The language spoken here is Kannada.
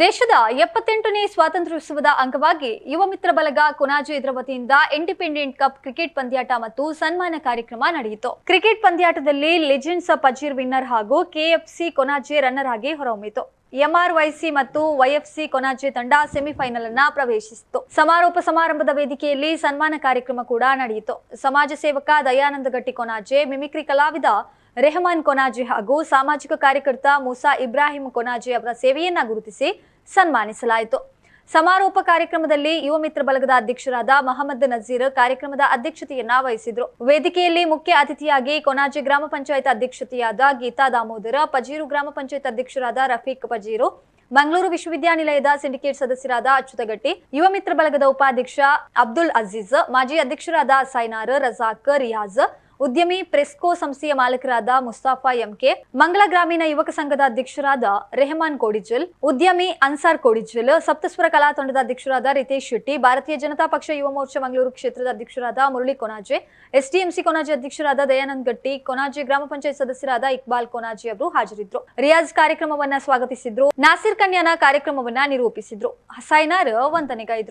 ದೇಶದ ಎಪ್ಪತ್ತೆಂಟನೇ ಸ್ವಾತಂತ್ರ್ಯೋತ್ಸವದ ಅಂಗವಾಗಿ ಯುವ ಮಿತ್ರ ಬಲಗ ಕೊನಾಜೆ ಇದರ ವತಿಯಿಂದ ಇಂಡಿಪೆಂಡೆಂಟ್ ಕಪ್ ಕ್ರಿಕೆಟ್ ಪಂದ್ಯಾಟ ಮತ್ತು ಸನ್ಮಾನ ಕಾರ್ಯಕ್ರಮ ನಡೆಯಿತು. ಕ್ರಿಕೆಟ್ ಪಂದ್ಯಾಟದಲ್ಲಿ ಲೆಜೆಂಡ್ಸ್ ಪಜೀರ್ ವಿನ್ನರ್ ಹಾಗೂ ಕೆಎಫ್ಸಿ ಕೊನಾಜೆ ರನ್ನರ್ ಆಗಿ ಹೊರಹೊಮ್ಮಿತು. ಎಂಆರ್ವೈಸಿ ಮತ್ತು ವೈಎಫ್ಸಿ ಕೊನಾಜೆ ತಂಡ ಸೆಮಿಫೈನಲ್ ಅನ್ನ ಪ್ರವೇಶಿಸಿತು. ಸಮಾರೋಪ ಸಮಾರಂಭದ ವೇದಿಕೆಯಲ್ಲಿ ಸನ್ಮಾನ ಕಾರ್ಯಕ್ರಮ ಕೂಡ ನಡೆಯಿತು. ಸಮಾಜ ಸೇವಕ ದಯಾನಂದ ಗಟ್ಟಿ ಕೊನಾಜೆ ಮಿಮಿಕ್ರಿ ಕಲಾವಿದ ರೆಹಮಾನ್ ಕೊನಾಜಿ ಹಾಗೂ ಸಾಮಾಜಿಕ ಕಾರ್ಯಕರ್ತ ಮೂಸಾ ಇಬ್ರಾಹಿಂ ಕೊನಾಜಿ ಅವರ ಸೇವೆಯನ್ನ ಗುರುತಿಸಿ ಸನ್ಮಾನಿಸಲಾಯಿತು. ಸಮಾರೋಪ ಕಾರ್ಯಕ್ರಮದಲ್ಲಿ ಯುವ ಮಿತ್ರ ಬಲಗದ ಅಧ್ಯಕ್ಷರಾದ ಮಹಮ್ಮದ್ ನಜೀರ್ ಕಾರ್ಯಕ್ರಮದ ಅಧ್ಯಕ್ಷತೆಯನ್ನ ವಹಿಸಿದ್ರು. ವೇದಿಕೆಯಲ್ಲಿ ಮುಖ್ಯ ಅತಿಥಿಯಾಗಿ ಕೊನಾಜಿ ಗ್ರಾಮ ಪಂಚಾಯತ್ ಅಧ್ಯಕ್ಷತೆಯಾದ ಗೀತಾ ದಾಮೋದರ, ಪಜೀರು ಗ್ರಾಮ ಪಂಚಾಯತ್ ಅಧ್ಯಕ್ಷರಾದ ರಫೀಕ್ ಪಜೀರು, ಮಂಗಳೂರು ವಿಶ್ವವಿದ್ಯಾನಿಲಯದ ಸಿಂಡಿಕೇಟ್ ಸದಸ್ಯರಾದ ಅಚ್ಯುತಗಟ್ಟಿ, ಯುವ ಮಿತ್ರ ಬಳಗದ ಉಪಾಧ್ಯಕ್ಷ ಅಬ್ದುಲ್ ಅಜೀಜ್, ಮಾಜಿ ಅಧ್ಯಕ್ಷರಾದ ಸೈನಾರ್, ರಜಾಕ್, ರಿಯಾಜ್ ಉದ್ಯಮಿ ಪ್ರೆಸ್ಕೋ ಸಂಸ್ಥೆಯ ಮಾಲೀಕರಾದ ಮುಸ್ತಾಫಾ ಎಂಕೆ, ಮಂಗಳ ಗ್ರಾಮೀಣ ಯುವಕ ಸಂಘದ ಅಧ್ಯಕ್ಷರಾದ ರೆಹಮಾನ್ ಕೋಡಿಜಲ್ ಉದ್ಯಮಿ ಅನ್ಸಾರ್ ಕೋಡಿಜಲ್ ಸಪ್ತಸ್ವರ ಕಲಾ ತಂಡದ ಅಧ್ಯಕ್ಷರಾದ ರಿತೇಶ್ ಶೆಟ್ಟಿ, ಭಾರತೀಯ ಜನತಾ ಪಕ್ಷ ಯುವ ಮೋರ್ಚಾ ಮಂಗಳೂರು ಕ್ಷೇತ್ರದ ಅಧ್ಯಕ್ಷರಾದ ಮುರಳಿ ಕೊನಾಜೆ, ಎಸ್ಡಿಎಂಸಿ ಕೊನಾಜೆ ಅಧ್ಯಕ್ಷರಾದ ದಯಾನಂದ್ ಗಟ್ಟಿ, ಕೊನಾಜೆ ಗ್ರಾಮ ಪಂಚಾಯತ್ ಸದಸ್ಯರಾದ ಇಕ್ಬಾಲ್ ಕೊನಾಜೆ ಅವರು ಹಾಜರಿದ್ರು ರಿಯಾಜ್ ಕಾರ್ಯಕ್ರಮವನ್ನ ಸ್ವಾಗತಿಸಿದ್ರು. ನಾಸಿರ್ ಕನ್ಯಾನ ಕಾರ್ಯಕ್ರಮವನ್ನ ನಿರೂಪಿಸಿದ್ರು. ಹಸೈನಾರ್ ವಂದನೆಗೈದ್ರು